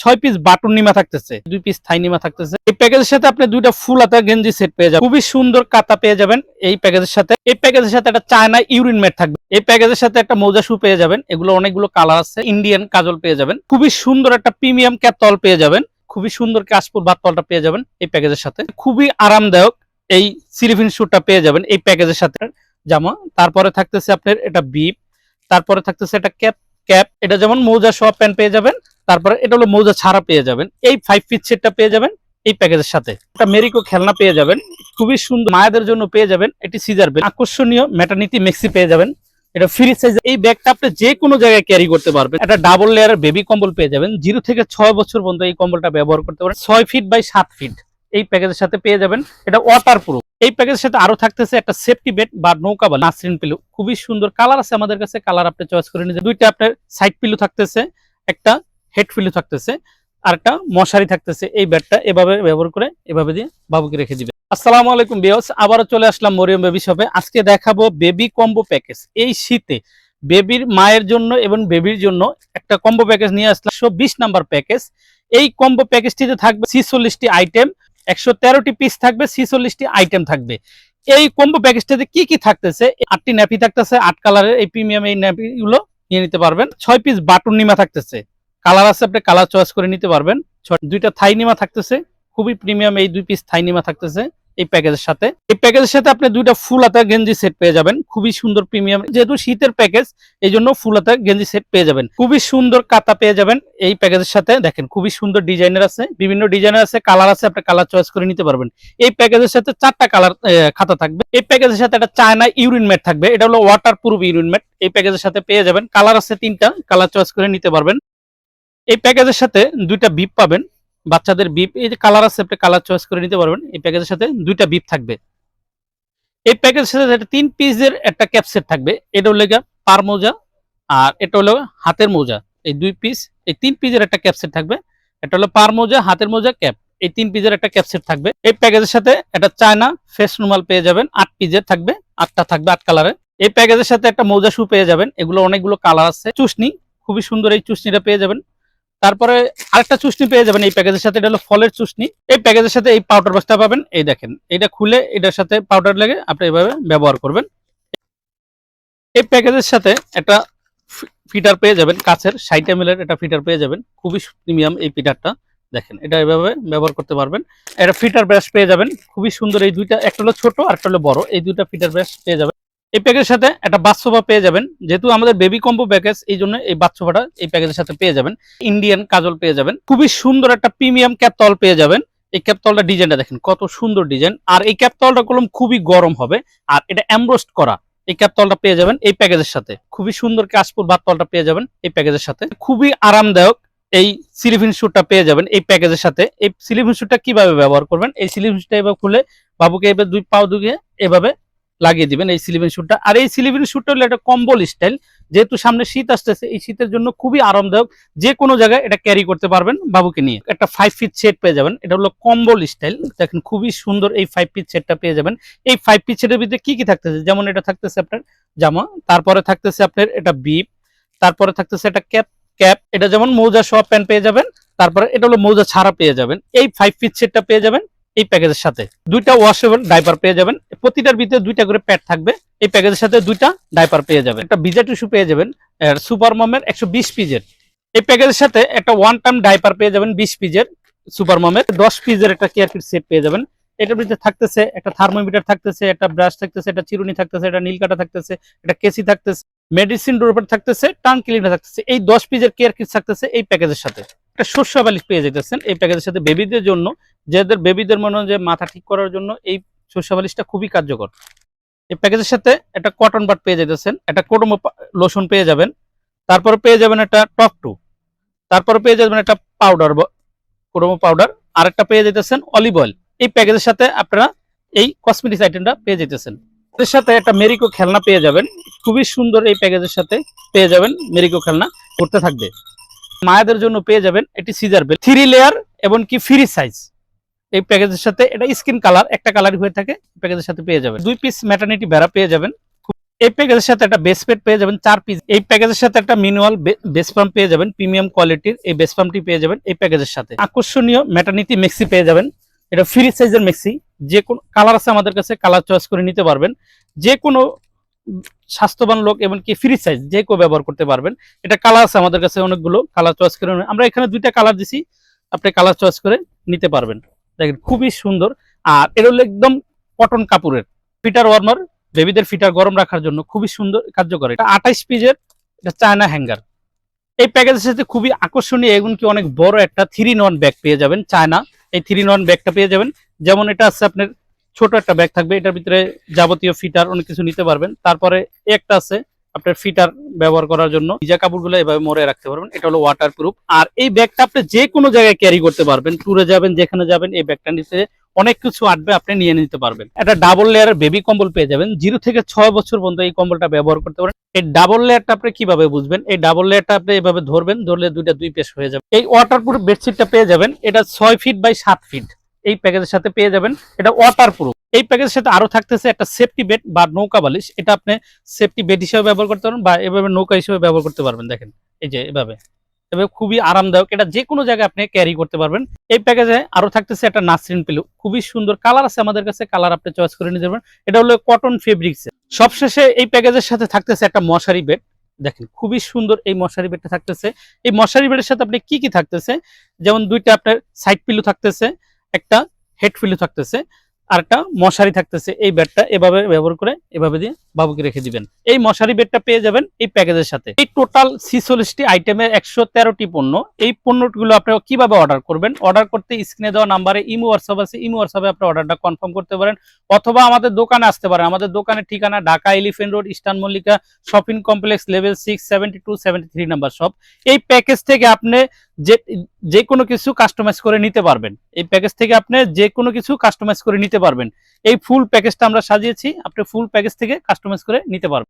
ছয় piece button Nima থাকতেছে, দুই পিস থাই নিমা থাকতেছে। এই প্যাকেজের সাথে আপনি দুইটা ফুল হাতা গেঞ্জি সেট পেয়ে যাবেন। খুবই সুন্দর কাতা পেয়ে যাবেন এই প্যাকেজের সাথে। এই প্যাকেজের সাথে একটা চায়না ইউরিন ম্যাট থাকবে। এই প্যাকেজের সাথে একটা মৌজা শু পেয়ে যাবেন। এগুলো অনেকগুলো কালার আছে ইন্ডিয়ান কাজল পেয়ে যাবেন। খুবই সুন্দর একটা প্রিমিয়াম ক্যাপতল পেয়ে যাবেন। খুবই সুন্দর কাশপুর বাতলটা পেয়ে যাবেন এই প্যাকেজের সাথে। খুবই আরামদায়ক এই সিলিফিন শুটটা পেয়ে যাবেন এই প্যাকেজের সাথে। জামা, তারপরে থাকতেছে আপনার এটা বিপ তারপরে থাকতেছে এটা ক্যাপ ক্যাপ এটা যেমন মৌজা সব প্যান্ট পেয়ে যাবেন তারপরে এটা হলো মৌজা ছাড়া পেয়ে যাবেন। এই ফাইভ পিস সেটটা পেয়ে যাবেন এই প্যাকেজের সাথে। একটা মেরিকো খেলনা পেয়ে যাবেন। খুবই সুন্দর মায়েদের জন্য পেয়ে যাবেন এটি সিজার বেল আকর্ষণীয় ম্যাটার্নিটি মেক্সি পেয়ে যাবেন। এটা ফ্রি সাইজ এই ব্যাগটা আপনি যে কোনো জায়গায় ক্যারি করতে পারবেন। একটা ডাবল লেয়ারের বেবি কম্বল পেয়ে যাবেন। জিরো থেকে ছয় বছর পর্যন্ত এই কম্বলটা ব্যবহার করতে পারেন। ছয় ফিট বাই সাত ফিট এই প্যাকেজের সাথে পেয়ে যাবেন। এটা ওয়াটার প্রুফ এই প্যাকেজের সাথে আরও থাকতেছে একটা সেফটি বেড বা নৌকা বা নাসরিন পিলু খুবই সুন্দর। কালার আছে আমাদের কাছে। কালার আপনি চয়েস করে নিতে দুইটা আপনার সাইড পিলু থাকতেছে। একটা হেড পিলু থাকতেছে, আর একটা মশারি থাকতেছে, এই বেডটা এভাবে ব্যবহার করে এভাবে দিয়ে বাবুকে রেখে দিবে। আসসালামু আলাইকুম বিয়স আবারও চলে আসলাম মরিয়ম বেবি শপে আজকে দেখাবো বেবি কম্বো প্যাকেজ এই শীতে বেবির মায়ের জন্য এবং বেবির জন্য একটা কম্বো প্যাকেজ নিয়ে আসলাম। একশো বিশ নাম্বার প্যাকেজ এই কম্বো প্যাকেজটিতে থাকবে ছিচল্লিশটি আইটেম একশো তেরোটি পিস থাকবে, ছিচল্লিশটি আইটেম থাকবে। এই কম্বো প্যাকেজটাতে কি কি থাকতেছে? আটটি ন্যাপি থাকতেছে, আট কালারের এই প্রিমিয়াম এই ন্যাপি গুলো নিয়ে নিতে পারবেন। ছয় পিস বাটন নিমা থাকতেছে। কালার আছে, আপনি কালার চয়েস করে নিতে পারবেন। দুইটা থাই নিমা থাকতেছে। খুবই প্রিমিয়াম এই দুই পিস থাই নিমা থাকতেছে এই প্যাকেজের সাথে। এই প্যাকেজের সাথে আপনি দুইটা ফুল হাতা গেঞ্জি সেট পেয়ে যাবেন। খুবই সুন্দর প্রিমিয়াম যেহেতু শীতের প্যাকেজ এই জন্য ফুল হাতা গেঞ্জি সেট পেয়ে যাবেন। খুবই সুন্দর কাতা পেয়ে যাবেন এই প্যাকেজের সাথে। দেখেন, খুবই সুন্দর ডিজাইনের আছে। বিভিন্ন ডিজাইনের আছে কালার আছে, আপনি কালার চয়েস করে নিতে পারবেন। এই প্যাকেজের সাথে চারটা কালার খাতা থাকবে। এই প্যাকেজের সাথে একটা চায়না ইউরিন ম্যাট থাকবে। এটা হলো ওয়াটার প্রুফ ইউরিন ম্যাট এই প্যাকেজের সাথে পেয়ে যাবেন। কালার আছে তিনটা কালার চয়েস করে নিতে পারবেন। এই প্যাকেজের সাথে দুইটা বিপ পাবেন। বাচ্চাদের বিপ এই যে কালার আছে, আপনি কালার চয়েস করে নিতে পারবেন। এই প্যাকেজের সাথে দুইটা বিপ থাকবে। এই প্যাকেজের সাথে একটা তিন পিসের একটা ক্যাপসেট থাকবে, এটা হলো পার মোজা আর এটা হলো হাতের মোজা। এই দুই পিস এই তিন পিসের একটা ক্যাপসেট থাকবে। এটা হলো পার মোজা, হাতের মোজা ক্যাপ এই তিন পিসের একটা ক্যাপসেট থাকবে। এই প্যাকেজের সাথে একটা চায়না ফেস রুমাল পেয়ে যাবেন। আট পিসের থাকবে, আটটা থাকবে, আট কালারের এই প্যাকেজের সাথে একটা মৌজা শু পেয়ে যাবেন। এগুলো অনেকগুলো কালার আছে। চুসনি খুবই সুন্দর এই চুসনিটা পেয়ে যাবেন। তারপরে আরেকটা চুসনি পেয়ে যাবেন এই প্যাকেজের সাথে, এটা হলো ফলের চুসনি এই প্যাকেজের সাথে এই পাউডার বস্তা পাবেন, এই দেখেন, এটা খুলে এটার সাথে পাউডার লেগে আপনি এভাবে ব্যবহার করবেন। এই প্যাকেজের সাথে একটা ফিটার পেয়ে যাবেন, কাছের ষাট এম একটা ফিটার পেয়ে যাবেন, খুবই প্রিমিয়াম এই ফিটারটা। দেখেন, এটা এভাবে ব্যবহার করতে পারবেন। একটা ফিটার ব্রাশ পেয়ে যাবেন, খুবই সুন্দর এই দুইটা, একটা হলো ছোট আর একটা হলো বড়, এই দুইটা ফিটার ব্রাশ পেয়ে যাবেন। এই প্যাকেজের সাথে একটা বাচ্চোপা পেয়ে যাবেন। যেহেতু আমাদের বেবি কম্বো প্যাকেজ এই জন্য এই বাচ্চোপাটা এই প্যাকেজের সাথে পেয়ে যাবেন। ইন্ডিয়ান কাজল পেয়ে যাবেন। খুবই সুন্দর একটা প্রিমিয়াম ক্যাপতল পেয়ে যাবেন। এই ক্যাপতলটা ডিজাইনটা দেখেন, কত সুন্দর ডিজাইন আর এই ক্যাপতলটা কলম খুবই গরম হবে। আর এটা এমব্রোস্ট করা। এই ক্যাপতলটা পেয়ে যাবেন এই প্যাকেজের সাথে। খুবই সুন্দর কাশপুর বাতলটা পেয়ে যাবেন এই প্যাকেজের সাথে। খুবই আরামদায়ক এই সিলিফিন শুটটা পেয়ে যাবেন এই প্যাকেজের সাথে। এই সিলিফিন শুটটা কীভাবে ব্যবহার করবেন? এই সিলিফিন শুটটা এভাবে খুলে বাবুকে এবার দুই পাও দুগে এভাবে লাগিয়ে দিবেন এই সিলিভিন শুটটা আর এই সিলিভিন শুটটা হলো একটা কম্বল স্টাইল। যেহেতু সামনে শীত আসতেছে, এই শীতের জন্য খুবই আরামদায়ক। যে কোনো জায়গায় এটা ক্যারি করতে পারবেন বাবুকে নিয়ে। একটা ফাইভ ফিট সেট পেয়ে যাবেন। এটা হলো কম্বল স্টাইল। দেখেন খুবই সুন্দর এই ফাইভ ফিট সেটটা পেয়ে যাবেন। এই ফাইভ ফিট সেটের ভিতরে কি কি থাকতেছে? যেমন এটা থাকতেছে আপনার জামা, তারপরে থাকতেছে আপনার এটা বিপ তারপরে থাকতেছে একটা ক্যাপ ক্যাপ এটা যেমন মৌজা সব প্যান্ট পেয়ে যাবেন, তারপরে এটা হলো মৌজা ছাড়া পেয়ে যাবেন। এই ফাইভ পিস সেটটা পেয়ে যাবেন। এই প্যাকেজের সাথে দুইটা ওয়াশেবল ডাইপার পেয়ে যাবেন। প্রতিটার ভিতরে দুইটা করে প্যাড থাকবে। এই প্যাকেজের সাথে দুইটা ডাইপার পেয়ে যাবেন। একটা ভিজা টিস্যু পেয়ে যাবেন সুপার মমের একশো বিশ পিজের এই প্যাকেজের সাথে একটা ওয়ান টাইম ডাইপার পেয়ে যাবেন বিশ পিজের সুপার মমের দশ পিজের একটা কেয়ার কিট সেট পেয়ে যাবেন। এটার ভিতরে থাকতেছে একটা থার্মোমিটার থাকতেছে, একটা ব্রাশ থাকতেছে, একটা চিরুনি থাকতেছে, একটা নীলকাটা থাকতেছে, একটা কেসি থাকতেছে মেডিসিন ড্রপার থাকতেছে টাং ক্লিনার থাকতেছে। এই দশ পিজের কেয়ার কিট থাকতেছে এই প্যাকেজের সাথে। একটা শস্য বালিশ পেয়ে যেতেছেন এই প্যাকেজের সাথে বেবিদের জন্য। যাদের বেবিদের মনে হয় যে মাথা ঠিক করার জন্য এই শস্য বালিশটা খুবই কার্যকর। এই প্যাকেজের সাথে একটা কটন বাট পেয়ে যেতেছেন একটা কোডোমো লোশন পেয়ে যাবেন। তারপর পেয়ে যাবেন একটা টপ টু তারপর পেয়ে যাবেন একটা পাউডার কোডোমো পাউডার আর একটা পেয়ে যেতেছেন অলিভ অয়েল এই প্যাকেজের সাথে আপনারা এই কসমেটিক্স আইটেমটা পেয়ে যেতেছেন এর সাথে একটা মেরিকো খেলনা পেয়ে যাবেন। খুবই সুন্দর এই প্যাকেজের সাথে পেয়ে যাবেন মেরিকো খেলনা। করতে থাকবে। মায়েদের জন্য পেয়ে যাবেন এটি সিজার বেল থ্রি লেয়ার এবং কি ফ্রি সাইজ এই প্যাকেজের সাথে এটা স্কিন কালার একটা কালার হয়ে থাকে প্যাকেজের সাথে পেয়ে যাবেন। দুই পিস ম্যাটার্নিটি ভেড়া পেয়ে যাবেন। এই প্যাকেজের সাথে একটা বেস পেড পেয়ে যাবেন, চার পিস এই প্যাকেজের সাথে একটা মিনুয়াল বেস পাম্প পেয়ে যাবেন প্রিমিয়াম কোয়ালিটির এই বেস পাম্পটি পেয়ে যাবেন এই প্যাকেজের সাথে। আকর্ষণীয় ম্যাটার্নিটি মেক্সি পেয়ে যাবেন। এটা ফ্রি সাইজের মেক্সি যে কোনো কালার আছে আমাদের কাছে কালার চয়েস করে নিতে পারবেন। যে কোনো স্বাস্থ্যবান লোক এমনকি ফ্রি সাইজ যে কেউ ব্যবহার করতে পারবেন। এটা কালার আছে আমাদের কাছে অনেকগুলো কালার চয়েস করে আমরা এখানে দুইটা কালার দিছি, আপনি কালার চয়েস করে নিতে পারবেন। দেখেন, খুবই সুন্দর। আর এটা হলো একদম কটন কাপড়ের ফিটার ওয়ার্মার বেবিদের ফিটার গরম রাখার জন্য খুবই সুন্দর, কার্যকর। এটা আঠাইশ পিজের এটা চায়না হ্যাঙ্গার এই প্যাকেজের সাথে খুবই আকর্ষণীয় এমনকি অনেক বড় একটা থ্রি নন ব্যাগ পেয়ে যাবেন চায়না এই থ্রি নন ব্যাগটা পেয়ে যাবেন। যেমন এটা আছে আপনার ছোট একটা ব্যাগ থাকবে, এটার ভিতরে যাবতীয় ফিটার অনেক কিছু নিতে পারবেন। তারপরে একটা আছে আপনার ফিটার ব্যবহার করার জন্য। ভিজা কাপড়গুলো এভাবে মরে রাখতে পারবেন, এটা হলো ওয়াটার প্রুফ আর এই ব্যাগটা আপনি যে কোনো জায়গায় ক্যারি করতে পারবেন ট্যুরে যাবেন, যেখানে যাবেন, এই ব্যাগটা নিতে অনেক কিছু আটবে, আপনি নিয়ে নিতে পারবেন। একটা ডাবল লেয়ারের বেবি কম্বল পেয়ে যাবেন, জিরো থেকে ছয় বছর পর্যন্ত এই কম্বলটা ব্যবহার করতে পারেন। এই ডাবল লেয়ারটা আপনি কীভাবে বুঝবেন? এই ডাবল লেয়ারটা আপনি এভাবে ধরবেন, ধরলে দুইটা দুই পেশ হয়ে যাবে। এই ওয়াটার প্রুফ বেডশিটটা পেয়ে যাবেন, এটা ছয় ফিট বাই সাত ফিট এই প্যাকেজের সাথে পেয়ে যাবেন। এটা ওয়াটার প্রুফ এই প্যাকেজের সাথে আরও থাকতেছে একটা সেফটি বেড বা নৌকা বালিশ। এটা আপনি সেফটি বেড হিসেবে ব্যবহার করতে পারবেন বা এভাবে নৌকা হিসেবে ব্যবহার করতে পারবেন, দেখেন। এই যে এভাবে। এভাবে খুবই আরামদায়ক। এটা যে কোনো জায়গায় আপনি ক্যারি করতে পারবেন। এই প্যাকেজে আরও থাকতেছে একটা নাসরিন পিলু খুবই সুন্দর কালার আছে আমাদের কাছে। কালার আপনি চয়েস করে নিতে পারবেন। এটা হলো কটন ফেব্রিক্স সবশেষে এই প্যাকেজের সাথে থাকতেছে একটা মশারি বেড দেখেন, খুবই সুন্দর এই মশারি বেডটা থাকতেছে। এই মশারি বেডের সাথে আপনি কি কি থাকতেছে? যেমন দুইটা আপনার সাইড পিলু থাকতেছে। একটা হেড পিলু থাকতেছে আর একটা মশারি থাকতেছে, এই ব্যাটটা এভাবে ব্যবহার করে এভাবে দিয়ে বাবুকে রেখে দিবেন। এই মশারি বেডটা পেয়ে যাবেন এই প্যাকেজের সাথে। এই টোটাল ছিচল্লিশটি আইটেমের একশো তেরোটি পণ্য। এই পণ্যগুলো আপনি কীভাবে অর্ডার করবেন? অর্ডার করতে স্ক্রিনে দেওয়া নাম্বারে ইমো হোয়াটসঅ্যাপ আছে। ইমো হোয়াটসঅ্যাপে আপনি অর্ডারটা কনফার্ম করতে পারেন। অথবা আমাদের দোকানে আসতে পারেন। আমাদের দোকানের ঠিকানা Dhaka elephant road eastern Mallika shopping complex level six seventy two seventy number shop এই প্যাকেজ থেকে আপনি যে যে কোনো কিছু কাস্টমাইজ করে নিতে পারবেন। এই প্যাকেজ থেকে আপনি যে কোনো কিছু কাস্টমাইজ করে নিতে পারবেন। এই ফুল প্যাকেজটা আমরা সাজিয়েছি। আপনি ফুল প্যাকেজ থেকে কাস্টমাইজ করে নিতে পারবেন